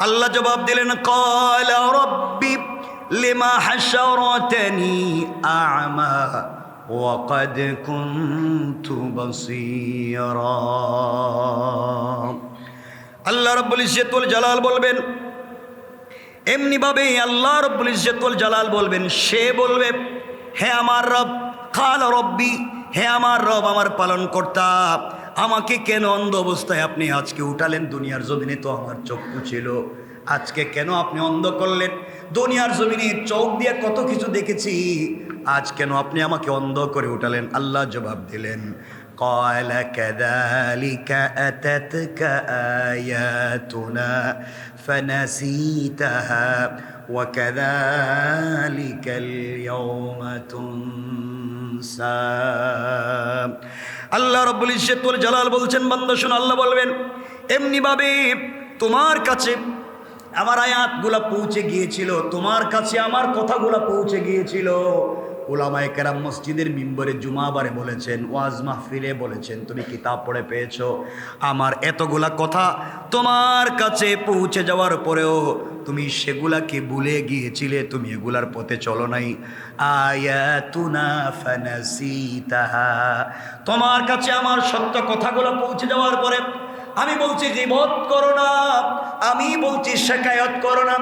আল্লাহ জবাব দিলেন কল রব্বি লিমা হাশারতানি আ'মা وقد كنت بصيرا আল্লাহ রব্বুল ইজ্জতুল জালাল বলবেন এমনিভাবে আল্লাহ রব্বুল ইজ্জতুল জালাল বলবেন সে বলবে হে আমার রব খাল রব্বি হে আমার রব আমার পালন কর্তা আমাকে কেন অন্ধ অবস্থায় আপনি আজকে উঠালেন দুনিয়ার জমিনে তো আমার চক্ষু ছিল আজকে কেন আপনি অন্ধ করলেন দুনিয়ার জমিনে চোখ দিয়ে কত কিছু দেখেছি আজ কেন আপনি আমাকে অন্ধ করে উঠালেন আল্লাহ জবাব দিলেন قال كذلك أتتك آياتنا فنسيتها وكذلك اليوم تنسى আল্লাহ রব্বুল ইজ্জতুল জালাল বলছেন, বান্দা শুন, আল্লাহ বলবেন, এমনিভাবে তোমার কাছে আমার আয়াতগুলা পৌঁছে গিয়েছিল, তোমার কাছে আমার কথাগুলা পৌঁছে গিয়েছিল। ওলামায় কেরাম মসজিদের মিম্বরে জুমাবারে বলেছেন, ওয়াজ মাহফিলে বলেছেন, তুমি কিতাব পড়ে পেয়েছ। আমার এতগুলা কথা তোমার কাছে পৌঁছে যাওয়ার পরেও তুমি সেগুলাকে ভুলে গিয়েছিলে, তুমি এগুলার পথে চলো নাই। তোমার কাছে আমার সত্য কথাগুলো পৌঁছে যাওয়ার পরে আমি বলছি, জীবত করো না। আমি বলছি, শেখায়ত করো না।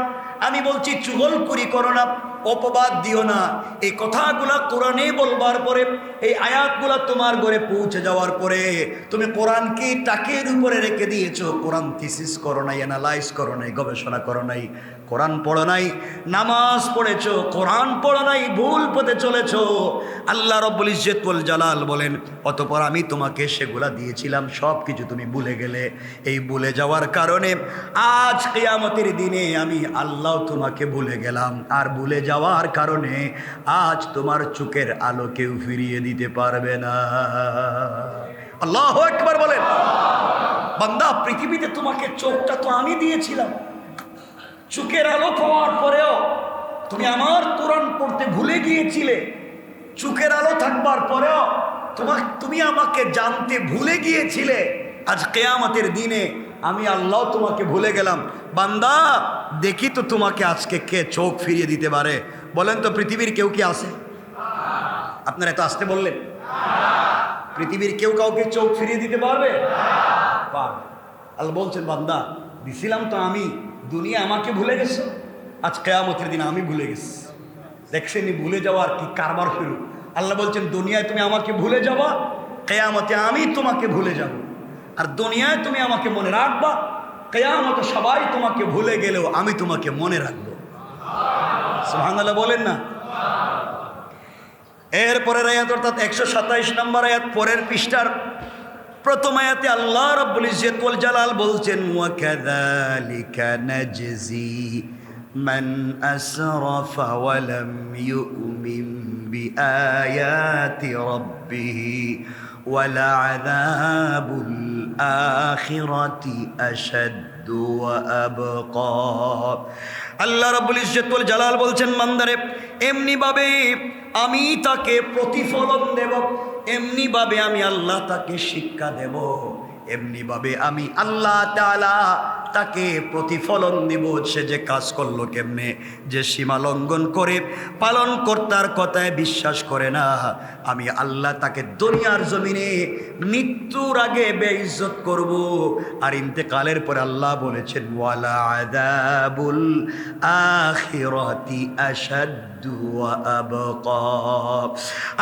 আমি বলছি, চুগলকুরি করো না। অপবাদ দিও না। এই কথাগুলা কোরআনে বলবার পরে, এই আয়াতগুলা তোমার ঘরে পৌঁছে যাওয়ার পরে, তুমি কোরআনকে টাকের উপরে রেখে দিয়েছ? কোরআন থিসিস করো নাই অ্যানালাইজ করো নাই, গবেষণা করো নাই। কোরআন পড়ো নাই, নামাজ পড়েছ, কোরআন পড়ো নাই, ভুল পথে চলেছো। আল্লাহ রব্বুল ইজ্জতুল জালাল বলেন, অতপর আমি তোমাকে সেগুলা দিয়েছিলাম সব কিছু তুমি ভুলে গেলে। এই ভুলে যাওয়ার কারণে আজ কেয়ামতের দিনে আমি আল্লাহ তোমাকে ভুলে গেলাম। আর ভুলে যাওয়ার কারণে আজ তোমার চোখের আলো কেউ ফিরিয়ে দিতে পারবে না। আল্লাহ একবার বলেন। বান্দা, পৃথিবীতে তোমাকে চোখটা তো আমি দিয়েছিলাম। চোখের আলো পাওয়ার পরেও তুমি আমার কোরআন পড়তে ভুলে গিয়েছিলে। চোখের আলো থাকবার পরেও তোমার তুমি আমাকে জানতে ভুলে গিয়েছিলে। আজ কেয়ামতের দিনে আমি আল্লাহ তোমাকে ভুলে গেলাম। বান্দা, দেখি তো তোমাকে আজকে কে চোখ ফিরিয়ে দিতে পারে। বলেন তো, পৃথিবীর কেউ কি আছে? আপনারা এত আসতে বললেন। পৃথিবীর কেউ কাউকে চোখ ফিরিয়ে দিতে পারবে? পারবে। আল্লাহ বলছেন, বান্দা, দিছিলাম তো আমি দুনিয়া আমাকে ভুলে গেছে। আজ কেয়ামতের দিন আমি ভুলে গেছি। দেখছেনি ভুলে যাওয়ার কি কারবার শুরু। আল্লাহ বলছেন, দুনিয়ায় তুমি আমাকে ভুলে যাবা, কেয়ামতে আমি তোমাকে ভুলে যাব। আর দুনিয়ায় তুমি আমাকে মনে রাখবা, কেয়ামতে সবাই তোমাকে ভুলে গেলেও আমি তোমাকে মনে রাখব। সুহানাল্লাহ বলেন না? এরপরের আয়াত অর্থাৎ একশো সাতাইশ নম্বর আয়াত, পরের পৃষ্ঠার প্রথম আয়াতে আল্লাহ রব্বুল ইজ্জতুল জালাল বলছেন ওয়া কাযালিকা নাজজি মান আসরাফা ওয়া লাম ইউমিন বিআয়াতি রাব্বিহ ولعذاب الآخرة أشد وأبقى আল্লাহ রাবুল ইজ্জতুল জালাল বলছেন মান্দারে এমনিভাবে আমি তাকে প্রতিফলন দেব, এমনিভাবে আমি আল্লাহ তাকে শিক্ষা দেব, এমনিভাবে আমি আল্লাহ তাআলা তাকে প্রতিফলন দিব, সে যে কাজ করল কেমনে? যে সীমা লঙ্ঘন করে, পালন কর্তার কথায় বিশ্বাস করে না। আমি আল্লাহ তাকে দুনিয়ার জমিনে মৃত্যুর আগে বেইজ্জত করব। আর ইন্তেকালের পর আল্লাহ বলেছেন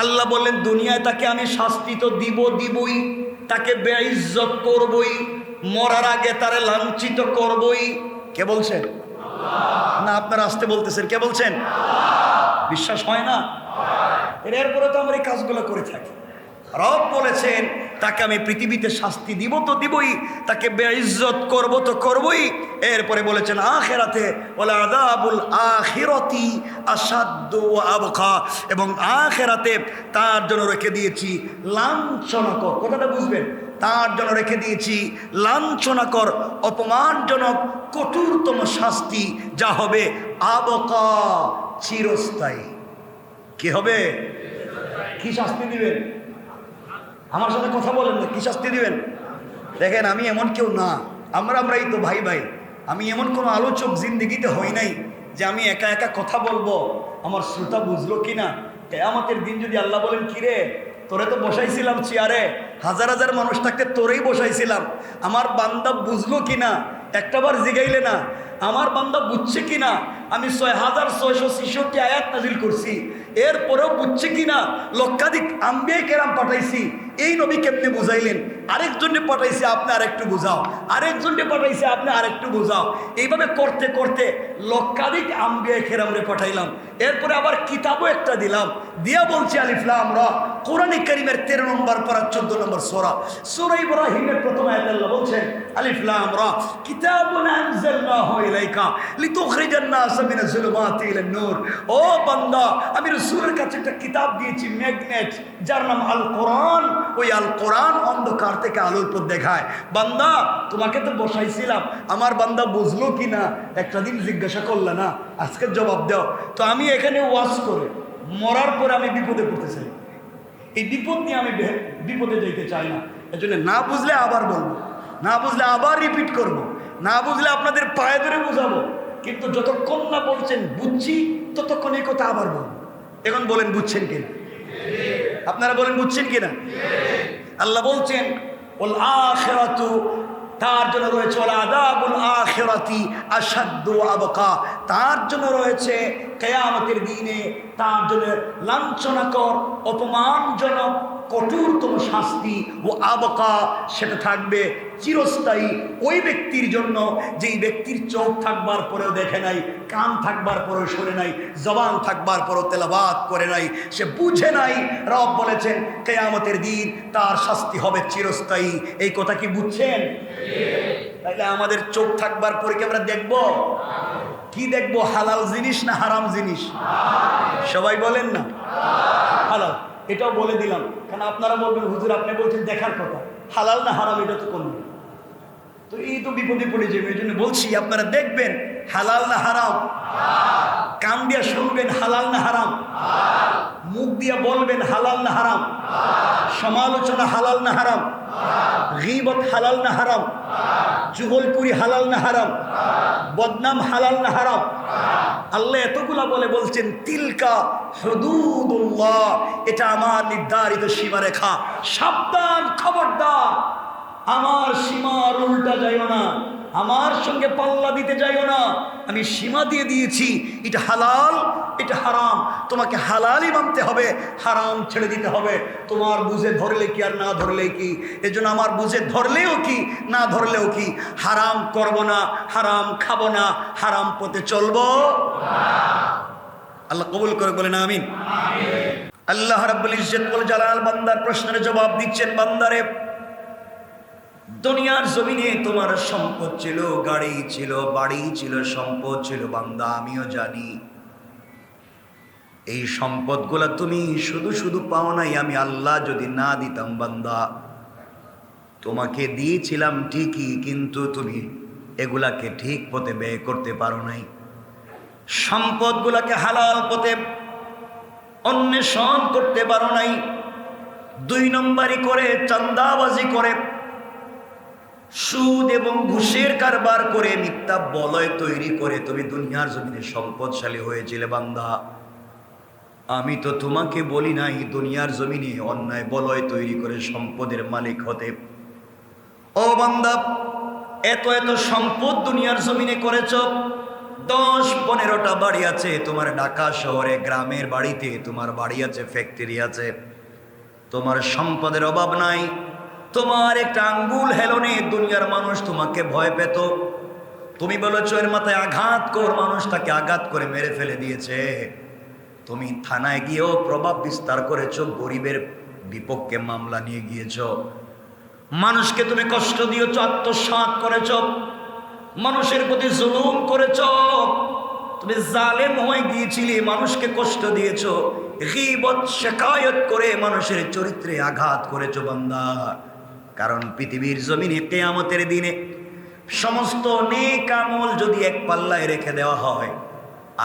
আল্লাহ বললেন, দুনিয়ায় তাকে আমি শাস্তি তো দিব দিবই, তাকে বেইজ্জত করবই। মরার আগে তারে লাঞ্ছিত করবই। কে বলছেন? না, আপনারা আসতে বলতেছেন। কে বলছেন? বিশ্বাস হয় না? এরপরে তো আমরা এই কাজগুলো করে থাকি। রব বলেছেন তাকে আমি পৃথিবীতে শাস্তি দিব তো দিবই, তাকে বেইজ্জত করব তো করবই। এরপরে বলেছেন, আখেরাতে বলে আদাবুল আখিরতি আসাদ্য আবখা এবং আখেরাতে তার জন্য রেখে দিয়েছি লাঞ্ছনাকর। কথাটা বুঝবেন, তার জন্য রেখে দিয়েছি লাঞ্ছনাকর, অপমানজনক, কঠোরতম শাস্তি, যা হবে আবকা, চিরস্থায়ী। কি হবে? কি শাস্তি দিবেন? আমার সাথে কথা বলেন না, কি শাস্তি দিবেন? দেখেন, আমি এমন কেউ না। আমরা আমরাই তো ভাই ভাই। আমি এমন কোনো আলোচক জিন্দিগিতে হই নাই যে আমি একা একা কথা বলব। আমার শ্রোতা বুঝলো কি না কেয়ামতের দিন যদি আল্লাহ বলেন কিরে তোরে তো বসাইছিলাম চেয়ারে। হাজার হাজার মানুষ থাকতে তোরেই বসাইছিলাম। আমার বান্দা বুঝলো কি না একটাবার জিগাইলে না, আমার বান্দা বুঝছে কি না আমি ছয় হাজার ছয়শো ছেষট্টি আয়াত নাজিল করছি। এরপরেও বুঝছে কি না লক্ষাধিক আম্বিয়ে কেরাম পাঠাইছি। এই নবী কেমনে বুঝাইলেন? আরেকজনকে পাঠাইছে, আপনি আরেকটু বুঝাও। আরেকজনকে পাঠাইছে, আপনি আরেকটু বুঝাও। এইভাবে করতে করতে লক্ষাধিক আম্বিয়া খেরামরে পাঠাইলাম। এরপরে আবার কিতাবও একটা দিলাম। দিয়া বলছি আলিফলাম র। কোরআনিক করিমের তেরো নম্বর পর, চোদ্দ নম্বর সোরা। সোরা ইব্রাহিমের প্রথম আয়াত আল্লাহ বলছেন আলিফলাম র, কিতাবুন আনজালনাহু ইলাইকা লিতুখরিজান নাস নূর ও বান্দা, আমি রাসূলের কাছে একটা কিতাব দিয়েছি, ম্যাগনেট, যার নাম আল কোরআন ওই আল কোরআন অন্ধকার থেকে আলোর পথ দেখায়। বান্দা, তোমাকে তো বসাইছিলাম। আমার বান্দা বুঝলো কি না, একটা দিন জিজ্ঞাসা করলে, না, আজকে জবাব দাও। তো আমি এখানে ওয়াজ করে, মরার পরে আমি বিপদে পড়তে চাই। এই বিপদ নিয়ে আমি বিপদে যেতে চাই না। এর জন্য না বুঝলে আবার বলব, না বুঝলে আবার রিপিট করব। না বুঝলে আপনাদের পায়ে ধরে বুঝাবো। কিন্তু যতক্ষণ না বলছেন বুঝছি, ততক্ষণ এই কথা আবার বলব। এখন বলেন, বুঝছেন কিনা? আপনারা বলেন, বুঝছেন কিনা? আল্লাহ বলছেন তার জন্য রয়েছে, ওল আদাবুল আখেরাতি আসাদ্দু আবকা তার জন্য রয়েছে, কেয়ামতের দিনে তার জন্য লাঞ্ছনাকর, অপমানজনক, কঠোরতম শাস্তি ও আবকা সেটা থাকবে চিরস্থায়ী ওই ব্যক্তির জন্য যেই ব্যক্তির চোখ থাকবার পরেও দেখে নাই, কান থাকবার পরেও শোনে নাই, জবান থাকবার পরেও তেলাবাদ করে নাই, সে বুঝে নাই। রব বলেছেন, কেয়ামতের দিন তার শাস্তি হবে চিরস্থায়ী। এই কথা কি বুঝছেন? তাইলে আমাদের চোখ থাকবার পরে কি আমরা দেখব? কি দেখব? হালাল জিনিস না হারাম জিনিস? সবাই বলেন না? হালাল। এটাও বলে দিলাম। কারণ আপনারা বলবেন, হুজুর, আপনি বলছেন দেখার কথা। হালাল না হারাম এটা তো কোনো তো এই তো বিপদে পড়ে যাবে, এই জন্য বলছি, আপনারা দেখবেন হালাল না হারাম? কান দিয়া শুনবেন হালাল না হারাম? মুখ দিয়া বলবেন হালাল না হারাম? সমালোচনা হালাল না হারাম? গিবত হালাল না হারাম? যুগলপুরি হালাল না হারাম? বদনাম হালাল না হারাম? আল্লাহ এতগুলা বলে বলছেন, তিলকা হদুদুল্লাহ, এটা আমার নির্ধারিত সীমারেখা। সাবধান, খবরদার। আমার সীমার উল্টা যাইও না, আমার সঙ্গে পাল্লা দিতে যাইও না। আমি সীমা দিয়ে দিয়েছি, এটা হালাল, এটা হারাম। তোমাকে হালালই মানতে হবে, হারাম ছেড়ে দিতে হবে। তোমার বুঝে ধরলে কি আর না ধরলে কি? এজন্য আমার বুঝে ধরলেও কি, না ধরলেও কি? হারাম করব না, হারাম খাব না, হারাম পথে চলবো আল্লাহ কবুল করে বলে না আমিন। আল্লাহ রাব্বুল ইজ্জত বলে জালাল বান্দার প্রশ্নের জবাব দিচ্ছেন বান্দারে। দুনিয়ার জমিনে তোমার সম্পদ ছিল, গাড়ি ছিল, বাড়ি ছিল, সম্পদ ছিল, বান্দা, আমিও জানি। এই সম্পদগুলা তুমি শুধু শুধু পাও নাই, আমি আল্লাহ যদি না দিতাম, বান্দা। তোমাকে দিয়েছিলাম ঠিকই, কিন্তু তুমি এগুলাকে ঠিক পথে ব্যয় করতে পারো নাই। সম্পদগুলাকে হালাল পথে অন্বেষণ করতে পারো নাই। দুই নম্বরই করে চান্দাবাজি করে সুদ এবং ঘুষের কারবার করে মিথ্যা বলয় তৈরি করে তুমি দুনিয়ার জমিনে সম্পদশালী হয়েছিলে বান্দা। আমি তো তোমাকে বলি নাই, দুনিয়ার জমিনে অন্যায় বলয় তৈরি করে সম্পদের মালিক হতে। ও বান্দা, এত এত সম্পদ দুনিয়ার জমিনে করেছ, দশ পনেরোটা বাড়ি আছে তোমার ঢাকা শহরে, গ্রামের বাড়িতে, তোমার বাড়ি আছে ফ্যাক্টরি আছে। তোমার সম্পদের অভাব নাই তোমার একটা আঙ্গুল হেলনে দুনিয়ার মানুষ তোমাকে ভয় পেত। তুমি বলেছ এর মাথায় আঘাত কর, মানুষ তাকে আঘাত করে মেরে ফেলে দিয়েছে। তুমি থানায় গিয়েও প্রভাব বিস্তার করেছ, গরিবের বিপক্ষে মামলা নিয়ে গিয়েছ। মানুষকে তুমি কষ্ট দিয়েছ আত্মসাত করেছ। মানুষের প্রতি জুলুম করেছ। তুমি জালেম হয়ে গিয়েছিলে, মানুষকে কষ্ট দিয়েছ। গিবত শেকায়ত করে মানুষের চরিত্রে আঘাত করেছ, বান্দা। কারণ পৃথিবীর জমিনে কেয়ামতের দিনে সমস্ত নেক আমল যদি এক পাল্লায় রেখে দেওয়া হয়,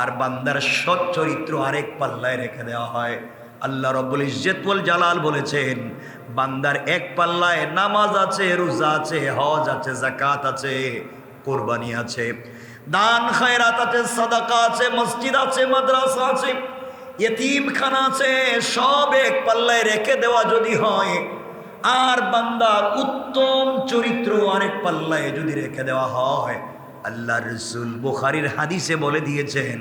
আর বান্দার সৎ চরিত্র আরেক পাল্লায় রেখে দেওয়া হয়। আল্লাহ রব্বুল ইজ্জতুল জালাল বলেছেন, বান্দার এক পাল্লায় নামাজ আছে, রোজা আছে, হজ আছে জাকাত আছে, কোরবানি আছে, দান খায়রাত আছে, সাদাকা আছে, মসজিদ আছে, মাদ্রাসা আছে, ইয়েতিমখানা আছে, সব এক পাল্লায় রেখে দেওয়া যদি হয় আর বান্দার উত্তম চরিত্র আরেক পাল্লায় যদি রেখে দেওয়া হয়, আল্লাহ রসুল বুখারির হাদিসে বলে দিয়েছেন,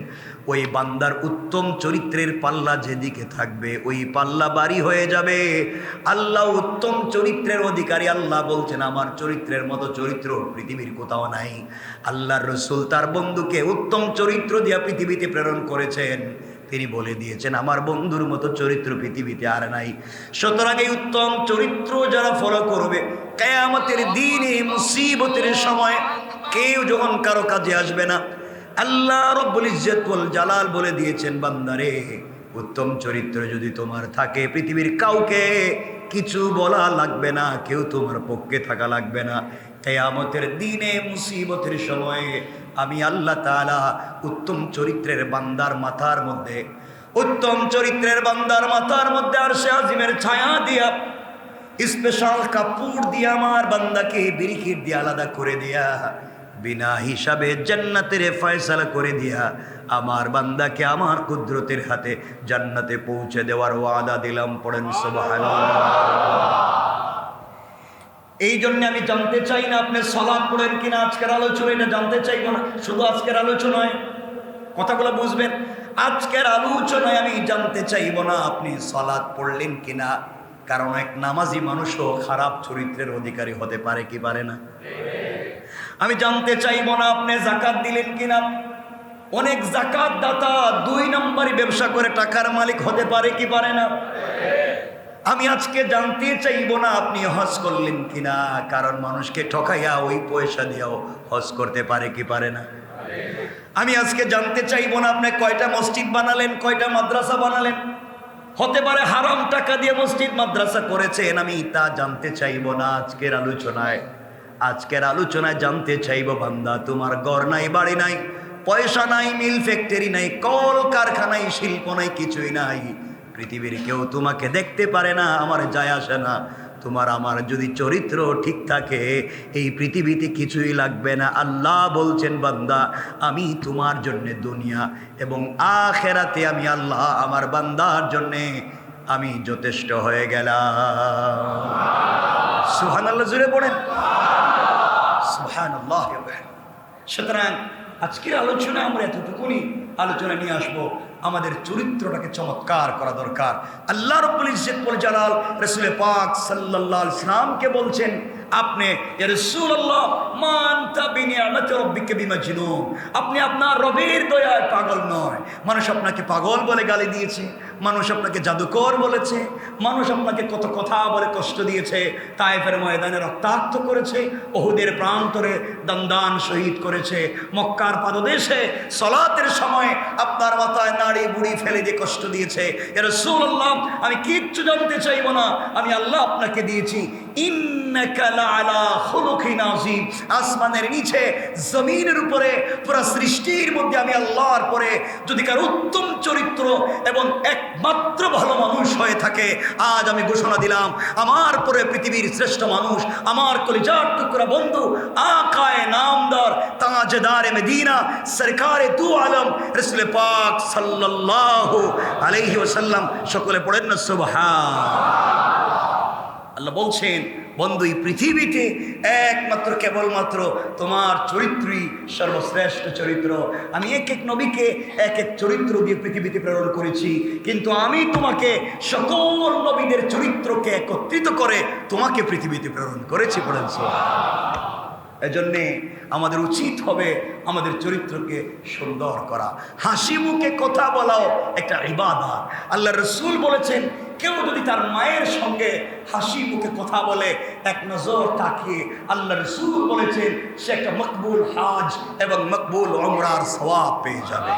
ওই বান্দার উত্তম চরিত্রের পাল্লা যেদিকে থাকবে, ওই পাল্লা বাড়ি হয়ে যাবে। আল্লাহ উত্তম চরিত্রের অধিকারী আল্লাহ বলছেন, আমার চরিত্রের মতো চরিত্র পৃথিবীর কোথাও নাই। আল্লাহর রসুল তার বন্ধুকে উত্তম চরিত্র দিয়া পৃথিবীতে প্রেরণ করেছেন। তিনি বলে দিয়েছেন, আমার বন্ধুর মতো চরিত্র পৃথিবীতে আর নাই। সুতরাং এই উত্তম চরিত্র যারা ফলো করবে, কেয়ামতের দিনে মুসিবতের সময় কেউ যখন কারও কাজে আসবে না, আল্লাহ রব্বুল ইজ্জত বল জালাল বলে দিয়েছেন, বান্দারে, উত্তম চরিত্র যদি তোমার থাকে, পৃথিবীর কাউকে কিছু বলা লাগবে না, কেউ তোমার পক্ষে থাকা লাগবে না। কেয়ামতের দিনে মুসিবতের সময়ে আমি আল্লাহ তাআলা উত্তম চরিত্রের বান্দার মাথার মধ্যে, উত্তম চরিত্রের বান্দার মাথার মধ্যে আর সে আজিমের ছায়া দিয়া স্পেশাল কাপড় দিয়ে আমার বান্দাকে বিরিকির দিয়ে আলাদা করে দিয়া, বিনা হিসাবে জান্নাতের ফয়সালা করে দিয়া আমার বান্দাকে আমার কুদরতের হাতে জান্নাতে পৌঁছে দেওয়ার ওয়াদা দিলাম, পড়েন সুবহানাল্লাহ। এই জন্য আমি জানতে চাই না আপনি সলাদ পড়েন কিনা, আজকের আলোচনা এটা জানতে চাইব না, শুধু আজকের আলোচনায়। কথাগুলো বুঝবেন? আজকের আলোচনায় আমি জানতে চাইব না আপনি সলাদ পড়লেন কিনা, কারণ এক নামাজি মানুষও খারাপ চরিত্রের অধিকারী হতে পারে কি পারে না। আমি জানতে চাইব না আপনি জাকাত দিলেন কিনা। অনেক জাকাত দাতা দুই নম্বরই ব্যবসা করে টাকার মালিক হতে পারে কি পারে না। আমি আজকে জানতে চাইব না আপনি হজ করলেন কিনা, কারণ মানুষকে ঠকাইয়া ওই পয়সা দিয়েও হজ করতে পারে কি পারে না। আমি আজকে জানতে চাইব না আপনি কয়টা মসজিদ বানালেন, কয়টা মাদ্রাসা বানালেন। হতে পারে হারাম টাকা দিয়ে মসজিদ মাদ্রাসা করেছেন, আমি তা জানতে চাইব না আজকের আলোচনায়। আজকের আলোচনায় জানতে চাইব, বান্দা, তোমার ঘর নাই, বাড়ি নাই, পয়সা নাই, মিল ফ্যাক্টরি নাই কল কারখানাই শিল্প নাই, কিছুই নাই। পৃথিবীর কেউ তোমাকে দেখতে পারে না, আমার যায় আসে না। তোমার, আমার যদি চরিত্র ঠিক থাকে, এই পৃথিবীতে কিছুই লাগবে না। আল্লাহ বলছেন, বান্দা, আমি তোমার জন্য দুনিয়া এবং আখেরাতে আমি আল্লাহ আমার বান্দার জন্যে আমি যথেষ্ট হয়ে গেলাম। সুহান আল্লাহ জুড়ে পড়েন সুহান আল্লাহ সুতরাং আজকের আলোচনা আমরা এতটুকুনি আলোচনা নিয়ে আসব। আমাদের চরিত্রটাকে চমৎকার করা দরকার। আল্লাহ রব্বুল ইজ্জত বল জালাল রসুল পাক সাল্লাল্লাহু ইসলামকে বলছেন, আপনি, ইয়া রাসূলুল্লাহ মান তাবিনি আমাতে রব্বিকে বিমাজনুন। আপনি আপনার রবের দয়ায় পাগল নয়। মানুষ আপনাকে পাগল বলে গালি দিয়েছে। মানুষ আপনাকে জাদুকর বলেছে, মানুষ আপনাকে কত কথা বলে কষ্ট দিয়েছে তায়েফের ময়দানে রক্তাক্ত করেছে, ওহুদের প্রান্তরে দান্দান শহীদ করেছে, মক্কার পাদদেশে সলাতের সময় আপনার মাথায় নাড়ি বুড়ি ফেলে দিয়ে কষ্ট দিয়েছে। এর সুল্লাহ আমি কিচ্ছু জানতে চাইব না, আমি আল্লাহ আপনাকে দিয়েছি। আসমানের নিচে, জমিনের উপরে, পুরো সৃষ্টির মধ্যে আমি আল্লাহর পরে যদি কার উত্তম চরিত্র এবং একমাত্র ভালো মানুষ হয়ে থাকে। আজ আমি ঘোষণা দিলাম, আমার পরে পৃথিবীর শ্রেষ্ঠ মানুষ, আমার কলিজার টুকরা বন্ধু, আকায় নামদার, তাজদার মেদিনা, সরকারে দু আলম, রসুল পাক সাল্লাহ আলাইহি ওসাল্লাম সকলে পড়েন না, সুবহান। আল্লাহ বলছেন বন্ধু, এই পৃথিবীতে একমাত্র, কেবলমাত্র তোমার চরিত্রই সর্বশ্রেষ্ঠ চরিত্র। আমি এক এক নবীকে, এক এক চরিত্র দিয়ে পৃথিবীতে প্রেরণ করেছি। কিন্তু আমি তোমাকে সকল নবীদের চরিত্রকে একত্রিত করে তোমাকে পৃথিবীতে প্রেরণ করেছি পড়েছি এজন্যে আমাদের উচিত হবে আমাদের চরিত্রকে সুন্দর করা। হাসি মুখে কথা বলাও একটা ইবাদত। আল্লাহ রসুল বলেছেন, কেউ যদি তার মায়ের সঙ্গে হাসি মুখে কথা বলে, এক নজর তাকিয়ে আল্লাহ রসুল বলেছেন, সে একটা মকবুল হাজ এবং মকবুল অমরার সওয়াব পেয়ে যাবে।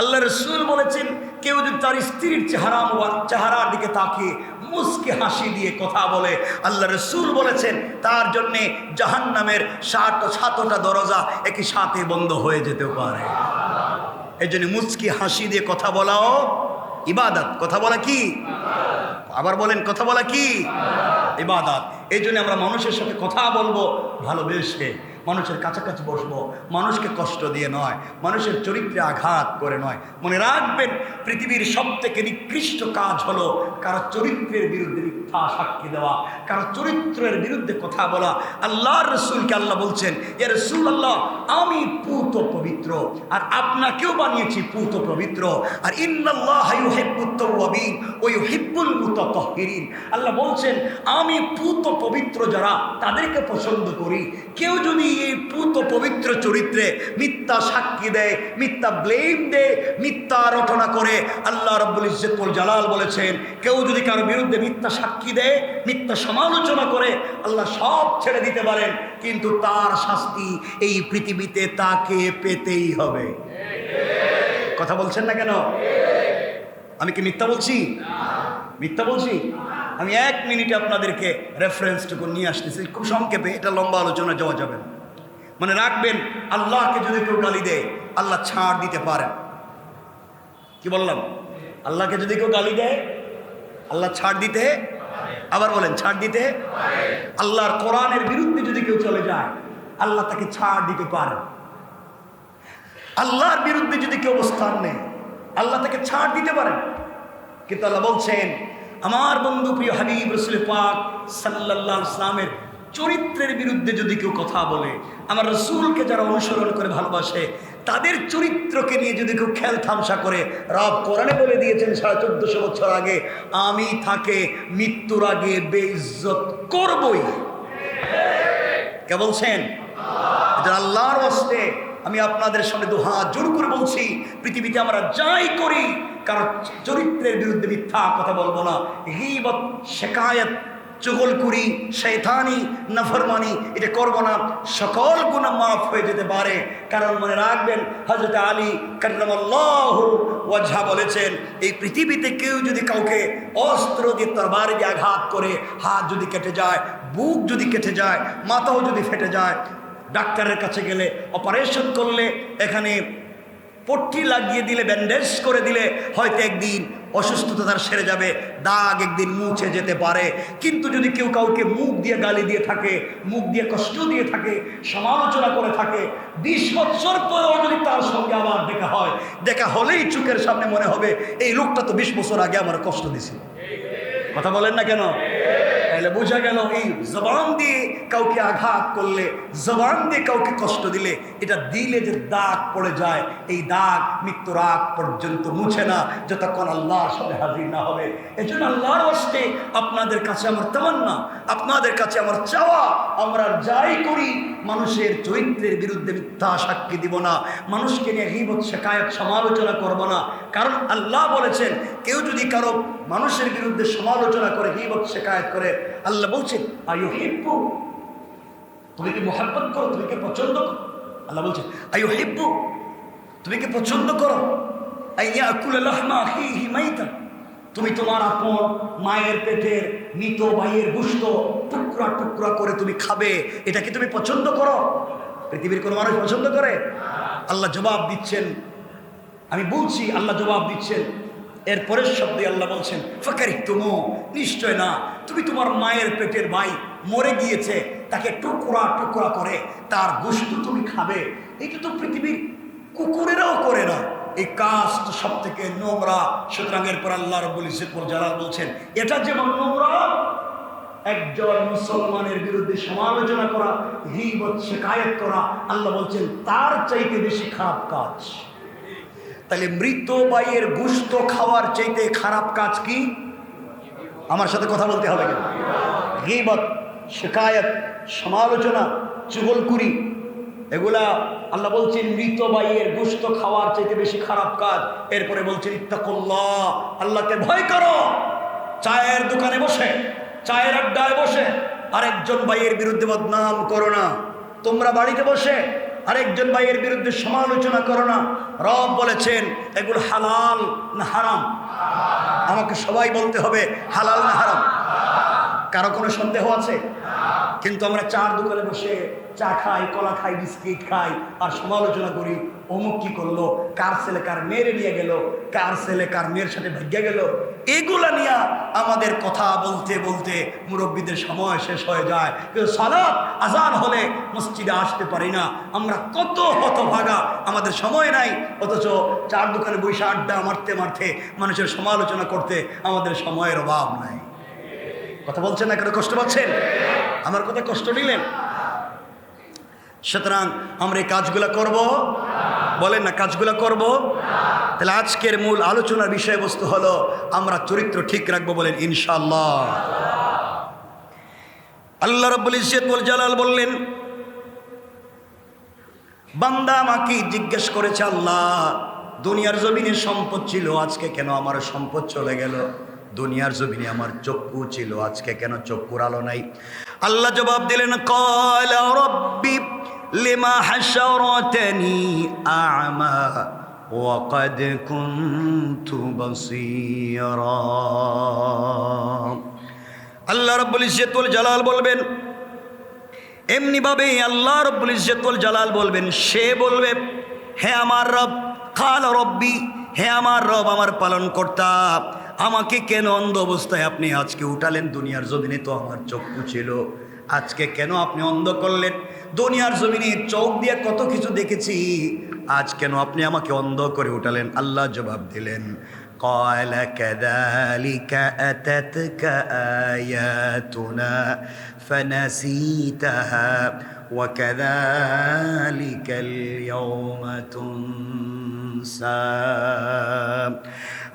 আল্লাহ রসুল বলেছেন, কেউ যদি তার স্ত্রীর চেহারা চেহারার দিকে তাকিয়ে মুসকে হাসি দিয়ে কথা বলে, আল্লাহ রসুল বলেছেন, তার জন্যে জাহান্নামের ষাট সাতটা দরজা একই সাথে বন্ধ হয়ে যেতে পারে। এই জন্য মুচকি হাসি দিয়ে কথা বলাও ইবাদত। কথা বলা কি? আবার বলেন, কথা বলা কি? ইবাদত। এই জন্য আমরা মানুষের সাথে কথা বলব, ভালোবেসে। মানুষের কাছাকাছি বসবো, মানুষকে কষ্ট দিয়ে নয়, মানুষের চরিত্রে আঘাত করে নয়। মনে রাখবেন, পৃথিবীর সব থেকে নিকৃষ্ট কাজ হলো কারও চরিত্রের বিরুদ্ধে মিথ্যা সাক্ষী দেওয়া, কারও চরিত্রের বিরুদ্ধে কথা বলা। আল্লাহর রসুলকে আল্লাহ বলছেন, এ রসুল আল্লাহ আমি পুত পবিত্র, আর আপনাকেও বানিয়েছি পুত পবিত্র। আর ইন্নাল্লাহ আল্লাহ বলছেন, আমি পুত পবিত্র যারা, তাদেরকে পছন্দ করি। কেউ যদি এই পুত পবিত্র চরিত্রে মিথ্যা সাক্ষী দেয়, মিথ্যা ব্লেম দেয়, মিথ্যা রটনা করে। আল্লাহ রব্বুল ইজ্জতুল জালাল বলেছেন, কেউ যদি কারও বিরুদ্ধে মিথ্যা সাক্ষী দেয়, মিথ্যা সমালোচনা করে, আল্লাহ সব ছেড়ে দিতে পারেন, কিন্তু তার শাস্তি এই পৃথিবীতে তাকে পেতেই হবে। কথা বলছেন না কেন? আমি কি মিথ্যা বলছি? মিথ্যা বলছি? আমি এক মিনিটে আপনাদেরকে রেফারেন্সটুকু নিয়ে আসতেছি, খুব সংক্ষেপে, এটা লম্বা আলোচনা, যাওয়া যাবে না। মানে রাখবেন, আল্লাহকে যদি কেউ গালি দেয়, আল্লাহ ছাড় দিতে পারেন। কি বললাম? আল্লাহকে যদি কেউ গালি দেয়, আল্লাহ ছাড় দিতে আবার বলেন, ছাড় দিতে আল্লাহর কোরআনের বিরুদ্ধে যদি কেউ চলে যায়, আল্লাহ তাকে ছাড় দিতে পারেন। আল্লাহর বিরুদ্ধে যদি কেউ অবস্থান নেয়, আল্লাহ তাকে ছাড় দিতে পারেন। কিন্তু আল্লাহ বলছেন, আমার বন্ধু প্রিয় হাবিব রসুল পাক সাল্লাল্লাহু ইসলামের চরিত্রের বিরুদ্ধে যদি কেউ কথা বলে, আমার রসুলকে যারা অনুসরণ করে ভালোবাসে, তাদের চরিত্রকে নিয়ে যদি কেউ খেল থামসা করে, রব কোরআনে বলে দিয়েছেন সাড়ে চোদ্দশো বছর আগে, আমি তাকে মৃত্যুর আগে বেইজ্জত করবই। কে বলছেন? আল্লাহর বস্তে আমি আপনাদের সামনে দু হাত জোর করে বলছি, পৃথিবীতে আমরা যাই করি কারণ চরিত্রের বিরুদ্ধে মিথ্যা কথা বলব না। হিবত শেকায়ত চুগলকুরি শৈতানি নফরমানি, এটা করব না। সকল গুণা মাফ হয়ে যেতে পারে। কারণ মনে রাখবেন হজরত আলী কার্লাহ ওয়াজহা বলেছেন, এই পৃথিবীতে কেউ যদি কাউকে অস্ত্র দিয়ে তরবারি দিয়ে আঘাত করে, হাত যদি কেটে যায়, বুক যদি কেটে যায়, মাথাও যদি ফেটে যায়, ডাক্তারের কাছে গেলে অপারেশন করলে, এখানে পট্টি লাগিয়ে দিলে ব্যান্ডেজ করে দিলে হয়তো একদিন অসুস্থতা তার সেরে যাবে, দাগ একদিন মুছে যেতে পারে। কিন্তু যদি কেউ কাউকে মুখ দিয়ে গালি দিয়ে থাকে, মুখ দিয়ে কষ্ট দিয়ে থাকে, সমালোচনা করে থাকে, বিশ বছর পরেও যদি তার সঙ্গে আবার দেখা হয়, দেখা হলেই চোখের সামনে মনে হবে, এই লোকটা তো বিশ বছর আগে আমার কষ্ট দিছিল কথা বলেন না কেন? তাহলে বোঝা গেল এই জবান দিয়ে কাউকে আঘাত করলে, জবান দিয়ে কাউকে কষ্ট দিলে, এটা দিলে যে দাগ পড়ে যায়, এই দাগ মৃত্যুর আগ পর্যন্ত মুছে না, যতক্ষণ আল্লাহর সাথে হাজির না হবে। এই জন্য আল্লাহর অস্তে আপনাদের কাছে আমার তামান্না, আপনাদের কাছে আমার চাওয়া, আমরা যাই করি, মানুষের চরিত্রের বিরুদ্ধে মিথ্যা সাক্ষী দিব না, মানুষকে নিয়ে হিবত শেখায়ত, সমালোচনা করব না। কারণ আল্লাহ বলেছেন, কেউ যদি কারও মানুষের বিরুদ্ধে সমালোচনা করে হিবত শেখায়ত করে, আল্লাহ বলছেন আয়ু হিব্বু তুমি কি মোহাব্বত করো? তুমি কি পছন্দ করো? আল্লাহ বলছেন আয়ু হিব্বু তুমি কি পছন্দ করো? তুমি তোমার আপন মায়ের পেটের মৃত ভাইয়ের গুস্ত টুকরা টুকরা করে তুমি খাবে, এটা কি তুমি পছন্দ করো? পৃথিবীর কোনো মানুষ পছন্দ করে? আল্লাহ জবাব দিচ্ছেন, আমি বলছি, আল্লাহ জবাব দিচ্ছেন এর পরের শব্দে আল্লাহ বলছেন ফাঁকারি তুমো নিশ্চয় না। তুমি তোমার মায়ের পেটের ভাই মরে গিয়েছে, তাকে টুকরা টুকরা করে তার গোস্ত তুমি খাবে। এটা তো পৃথিবীর কুকুরেরাও করে না। এই কাজ তো সব থেকে নোংরা। সুতরাং এরপর আল্লাহ রব্বুল ইসিপুর জালাল বলছেন, এটা যেমন নোংরা, একজন মুসলমানের বিরুদ্ধে সমালোচনা করা হিবত শেখায়ত করা, আল্লাহ বলছেন, তার চাইতে বেশি খারাপ কাজ। তাহলে মৃত বাইয়ের গুস্ত খাওয়ার চাইতে খারাপ কাজ কি? আমার সাথে কথা বলতে হবে কেন? গিবত শেখায়ত সমালোচনা, চুগলকুরি, এগুলা আল্লাহ বলছেন মৃত বাইয়ের গুস্ত খাওয়ার চাইতে বেশি খারাপ কাজ। এরপরে বলছেন, ইত্তাকুল্লাহ, আল্লাহকে ভয় করো। চায়ের দোকানে বসে, চায়ের আড্ডায় বসে, আরেকজন ভাইয়ের বিরুদ্ধে বদনাম করো না। তোমরা বাড়িতে বসে আরেকজন ভাইয়ের বিরুদ্ধে সমালোচনা করো না। রব বলেছেন, এগুলো হালাল না হারাম? আমাকে সবাই বলতে হবে, হালাল না হারাম? কারও কোনো সন্দেহ আছে? কিন্তু আমরা চার দোকানে বসে চা খাই, কলা খাই, বিস্কিট খাই, আর সমালোচনা করি। অমুক কি করল? কার ছেলে কার মেয়েরে নিয়ে গেল? কার ছেলে কার মেয়ের সাথে ভাগ্যা গেল? এগুলা নিয়ে আমাদের কথা বলতে বলতে মুরব্বীদের সময় শেষ হয়ে যায়। কিন্তু সালাত আজান হলে মসজিদে আসতে পারি না। আমরা কত হতভাগা। আমাদের সময় নাই। অথচ চার দোকানে বসে আড্ডা মারতে মারতে মানুষের সমালোচনা করতে আমাদের সময়ের অভাব নাই। কথা বলছেন না কেন? কষ্ট পাচ্ছেন? আমার কথা কষ্ট নিলেন? সুতরাং আমরা এই কাজগুলো করব। বলেন না, কাজগুলো করব? তাহলে আজকের মূল আলোচনার বিষয়বস্তু হলো, আমরা চরিত্র ঠিক রাখব বলেন ইনশাল্লাহ আল্লাহ রব্বুল ইজ্জতুল জালাল বললেন, বান্দা আমাকে জিজ্ঞেস করেছে, আল্লাহ, দুনিয়ার জমিনে সম্পদ ছিল, আজকে কেন আমার সম্পদ চলে গেল? দুনিয়ার জমিনে আমার চক্ষু ছিল, আজকে কেন চক্ষুর আলো নাই? আল্লাহ জবাব দিলেন, কল রব্বি লিমা হাশারতানি আ'মা وقد كنت بصيرا আল্লাহ রব্বুল ইজ্জতুল জালাল বলবেন এমনিভাবেই আল্লাহ রব্বুল ইজ্জতুল জালাল বলবেন সে বলবে হে আমার রব খাল রব্বি হে আমার রব আমার পালন কর্তা আমাকে কেন অন্ধ অবস্থায় আপনি আজকে উঠালেন দুনিয়ার জমিনে তো আমার চক্ষু ছিল আজকে কেন আপনি অন্ধ করলেন দুনিয়ার জমিনে চোখ দিয়ে কত কিছু দেখেছি আজ কেন আপনি আমাকে অন্ধ করে উঠালেন আল্লাহ জবাব দিলেন قال كذلك أتتك آياتنا فنسيتها وكذلك اليوم تنسى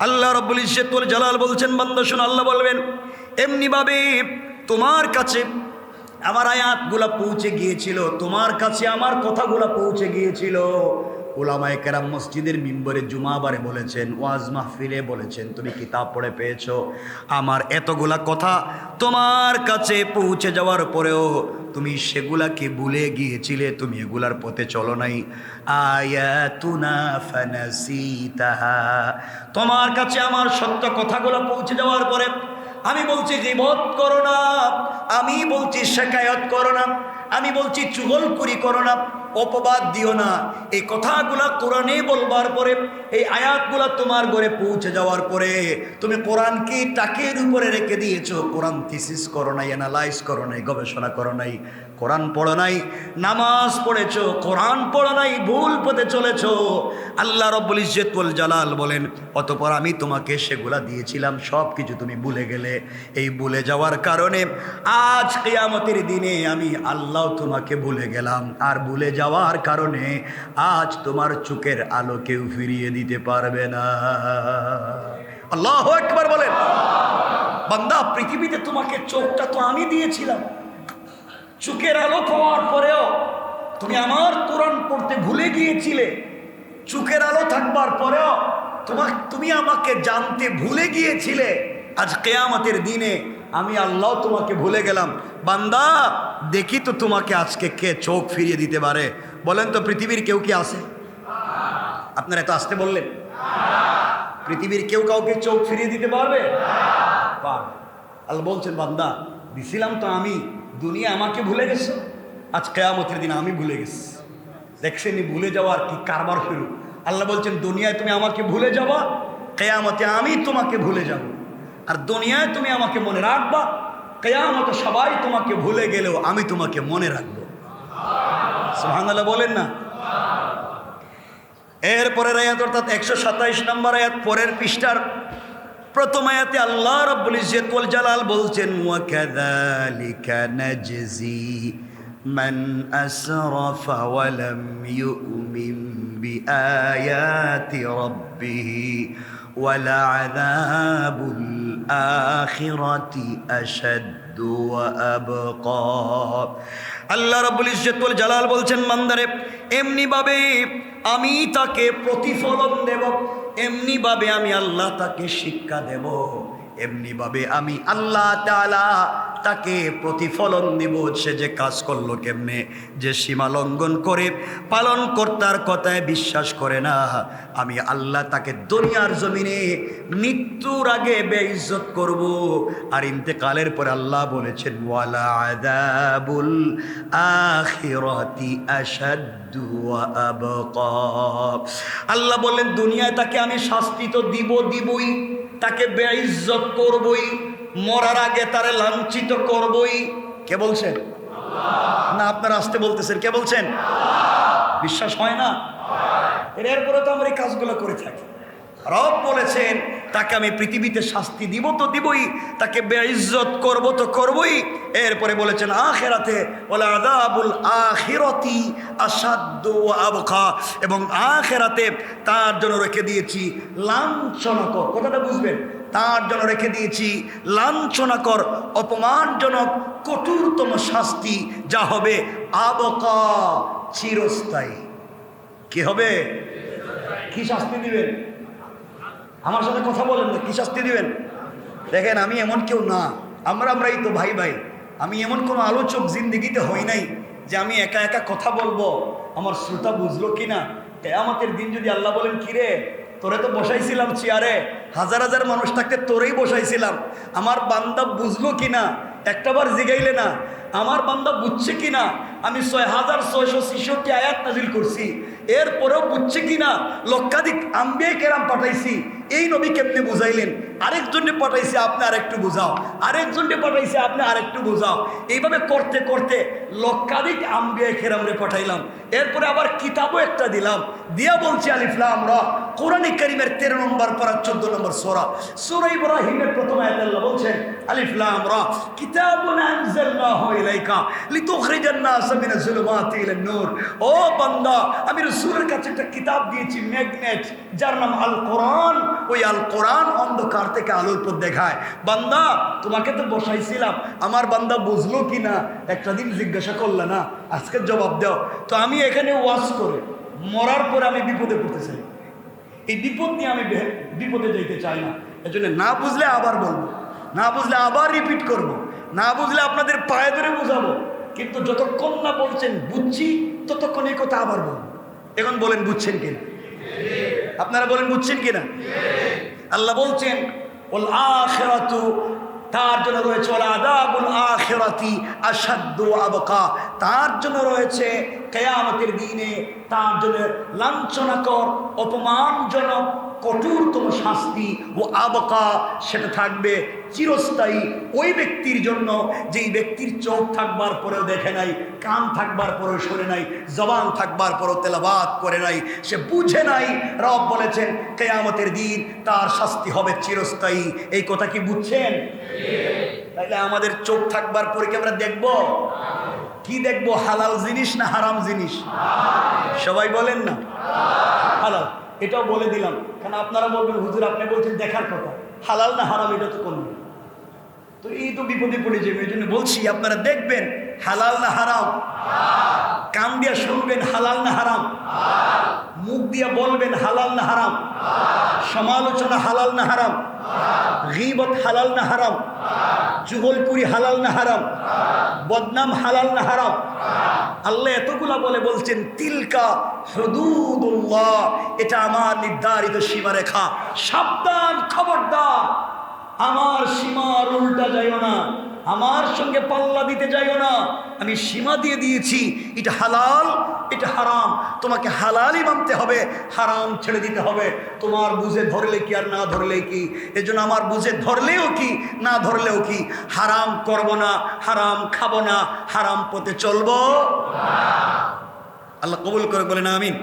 আল্লাহ রব্বুল ইজ্জতুল জালাল বলছেন বান্দা শুন আল্লাহ বলবেন এমনিভাবে তোমার কাছে আমার আয়াতগুলা পৌঁছে গিয়েছিল, তোমার কাছে আমার কথাগুলা পৌঁছে গিয়েছিল। ওলামায় কেরাম মসজিদের মিম্বরে জুমাবারে বলেছেন, ওয়াজ মাহফিলে বলেছেন, তুমি কিতাব পড়ে পেয়েছ। আমার এতগুলা কথা তোমার কাছে পৌঁছে যাওয়ার পরেও তুমি সেগুলাকে ভুলে গিয়েছিলে, তুমি এগুলার পথে চলো নাই। আয়াতুনা তোমার কাছে আমার সত্য কথাগুলো পৌঁছে যাওয়ার পরে আমি বলছি গিবত করো না। আমি বলছি শেখায়ত করো না। আমি বলছি চুগলকুরি করো না। অপবাদ দিও না। এই কথাগুলা কোরআনে বলবার পরে, এই আয়াতগুলা তোমার ঘরে পৌঁছে যাওয়ার পরে, তুমি কোরআনকে টাকের উপরে রেখে দিয়েছ? কোরআন থিসিস করো নাই অ্যানালাইজ করো নাই, গবেষণা করো নাই। কোরআন পড়ো নাই, নামাজ পড়েছ, কোরআন পড়ো নাই, ভুল পথে চলেছ। আল্লাহ রব্বুল ইজ্জতুল জালাল বলেন, অতপর আমি তোমাকে সেগুলা দিয়েছিলাম সব কিছু তুমি ভুলে গেলে। এই ভুলে যাওয়ার কারণে আজ কেয়ামতের দিনে আমি আল্লাহ তোমাকে ভুলে গেলাম। আর ভুলে যাওয়ার কারণে আজ তোমার চোখের আলো কেউ ফিরিয়ে দিতে পারবে না। আল্লাহ একবার বলেন, বান্দা, পৃথিবীতে তোমাকে চোখটা তো আমি দিয়েছিলাম। চোখের আলো পাওয়ার পরেও তুমি আমার কোরআন পড়তে ভুলে গিয়েছিলে। চোখের আলো থাকবার পরেও তোমার তুমি আমাকে জানতে ভুলে গিয়েছিলে। আজ কেয়ামতের দিনে আমি আল্লাহ তোমাকে ভুলে গেলাম। বান্দা, দেখি তো তোমাকে আজকে কে চোখ ফিরিয়ে দিতে পারে। বলেন তো, পৃথিবীর কেউ কি আসে আপনারা এত আসতে বললেন। পৃথিবীর কেউ কাউকে চোখ ফিরিয়ে দিতে পারবে? পারবে। আল্লাহ বলছেন, বান্দা, দিছিলাম তো আমি দুনিয়া আমাকে ভুলে গেছে। আজ কেয়ামতের দিন আমি ভুলে গেছি। দেখছেন ভুলে যাওয়ার কি কারবার শুরু? আল্লাহ বলছেন, দুনিয়ায় তুমি আমাকে ভুলে যাবা, কেয়ামতে আমি তোমাকে ভুলে যাব। আর দুনিয়ায় তুমি আমাকে মনে রাখবা, কেয়ামতে সবাই তোমাকে ভুলে গেলেও আমি তোমাকে মনে রাখব। সুবহানাল্লাহ বলেন না? এরপরের আয়াত অর্থাৎ একশো সাতাইশ নম্বর আয়াত, পরের পৃষ্ঠার প্রথম আয়াতে আল্লাহ রব্বুল ইজ্জত ওয়াল জালাল বলছেন ওয়া কাযালিকা নাজজি মান আসরাফা ওয়া লাম ইউমিন বিআয়াতি রাব্বিহ ولعذاب الآخرة أشد وأبقى আল্লাহ রাব্বুল ইজ্জতুল জালাল বলছেন বান্দারে এমনিভাবে আমি তাকে প্রতিফলন দেব এমনিভাবে আমি আল্লাহ তাকে শিক্ষা দেব এমনিভাবে আমি আল্লাহ তাআলা তাকে প্রতিফলন দিব, সে যে কাজ করল কেমনে? যে সীমা লঙ্ঘন করে, পালন কর্তার কথায় বিশ্বাস করে না। আমি আল্লাহ তাকে দুনিয়ার জমিনে মৃত্যুর আগে বেইজ্জত করব, আর ইন্তেকালের পরে আল্লাহ বলেছেন আল্লাহ বললেন, দুনিয়ায় তাকে আমি শাস্তি তো দিব দিবই, তাকে বেইজ্জত করবই। মরার আগে তারে লাঞ্ছিত করবই। কে বলছেন? না আপনারা আসতে বলতেছেন। কে বলছেন? বিশ্বাস হয় না? এর এরপরে তো আমরা এই কাজগুলো করে থাকি। রব বলেছেন তাকে আমি পৃথিবীতে শাস্তি দিব তো দিবই তাকে বেইজ্জত করব তো করবই। এরপরে বলেছেন আখেরাতে বলে আদাবুল আখিরতি আসাদ্য আবখা এবং আখেরাতে তার জন্য রেখে দিয়েছি লাঞ্ছনাকর। কথাটা বুঝবেন তার জন্য রেখে দিয়েছি, লাঞ্ছনাকর, অপমানজনক, কঠোরতম শাস্তি, যা হবে আবকা, চিরস্থায়ী। কি হবে? কি শাস্তি দিবেন? আমার সাথে কথা বলেন না, কি শাস্তি দিবেন? দেখেন, আমি এমন কেউ না। আমরা, আমরাই তো ভাই ভাই। আমি এমন কোনো আলোচক জিন্দিগিতে হই নাই যে আমি একা একা কথা বলব। আমার শ্রোতা বুঝলো কি না কেয়ামতের দিন যদি আল্লাহ বলেন, কিরে তোরে তো বসাইছিলাম চেয়ারে। হাজার হাজার মানুষ থাকতে তোরেই বসাইছিলাম। আমার বান্দা বুঝলো কি না একটাবার জিগাইলে না, আমার বান্দা বুঝছে কি না আমি ছয় হাজার ছয়শো ছিষট্টি আয়াত নাজিল করছি। এরপরেও বুঝছে কি না লক্ষাধিক আম্বিয়ে কেরাম পাঠাইছি। এই নবী কেমনে বুঝাইলেন? আরেকজনকে পাঠাইছে, আপনি আরেকটু বুঝাও। আরেকজনকে পাঠাইছে, আপনি আরেকটু বুঝাও। এইভাবে করতে করতে লক্ষাধিক আম্বিয়ে কেরামরে পাঠাইলাম। এরপরে আবার কিতাবও একটা দিলাম। দিয়া বলছি আলিফলাম র। কোরআন করিমের তেরো নম্বর পড়া চোদ্দ নম্বর সোরা। সোরা ইব্রাহিমের প্রথম আয়াত আল্লাহ বলছেন আলিফলাম র। কিতাবুন আনজালনাহু ইলাইকা লিতুখরিজান নাস মিনাজ যুলুমাতি ইলান নূর। ও আমি রাসূলের কাছে একটা কিতাব দিয়েছি, ম্যাগনেট, যার নাম আল কোরআন ওই আল কোরআন অন্ধকার থেকে আলোর পথ দেখায়। বান্দা, তোমাকে তো বসাইছিলাম। আমার বান্দা বুঝলো কি না? একটা দিন জিজ্ঞাসা করলে, না, আজকে জবাব দাও। তো আমি এখানে ওয়াজ করে মরার পরে আমি বিপদে পড়তে চাই। এই বিপদ নিয়ে আমি বিপদে যেতে চাই না। এজন্য না বুঝলে আবার বলব, না বুঝলে আবার রিপিট করব। না বুঝলে আপনাদের পায়ে ধরে বুঝাবো। কিন্তু যতক্ষণ না বলছেন বুঝছি, ততক্ষণ এই কথা আবার বলব। এখন বলেন, বুঝছেন কিনা? আপনারা বলেন বুঝছেন কিনা? আল্লাহ বলছেন, ওল আখেরাতু তার জন্য রয়েছে, ওল আদাবুল আখেরাতি আসাদ্দ আবকা তার জন্য রয়েছে কেয়ামতের দিনে তার জন্য লাঞ্ছনাকর অপমানজনক কঠোরতম শাস্তি ও আবকা সেটা থাকবে চিরস্থায়ী ওই ব্যক্তির জন্য যেই ব্যক্তির চোখ থাকবার পরেও দেখে নাই কান থাকবার পরেও শোনে নাই জবান থাকবার পরেও তেলাবাদ করে নাই সে বুঝে নাই। রব বলেছেন কেয়ামতের দিন তার শাস্তি হবে চিরস্থায়ী। এই কথা কি বুঝছেন? তাইলে আমাদের চোখ থাকবার পরে কি আমরা দেখব? কি দেখব, হালাল জিনিস না হারাম জিনিস? সবাই বলেন না। হালাল, এটাও বলে দিলাম। কারণ আপনারা বলবেন, হুজুর, আপনি বলছেন দেখার কথা। হালাল না হারাম, এটা তো কোন তো এই তো বিপদে পড়ে যাবে, এই জন্য বলছি, আপনারা দেখবেন হালাল না হারাম? কান দিয়া শুনবেন হালাল না হারাম। মুখ দিয়া বলবেন হালাল না হারাম। সমালোচনা হালাল না হারাম। গিবত হালাল না হারাম। যুগলপুরি হালাল না হারাম। বদনাম হালাল না হারাম। আল্লাহ এতগুলা বলে বলছেন, তিলকা হদুদুল্লাহ। এটা আমার নির্ধারিত সীমারেখা। সাবধান, খবরদার। আমার সীমার উল্টা যাইও না। আমার সঙ্গে পাল্লা দিতে যাইও না। আমি সীমা দিয়ে দিয়েছি, এটা হালাল, এটা হারাম। তোমাকে হালালই মানতে হবে, হারাম ছেড়ে দিতে হবে। তোমার বুঝে ধরলে কি আর না ধরলে কি? এজন্য আমার বুঝে ধরলেও কি, না ধরলেও কি? হারাম করব না, হারাম খাব না, হারাম পথে চলবো। আল্লাহ কবুল করে বলেন, আমিন।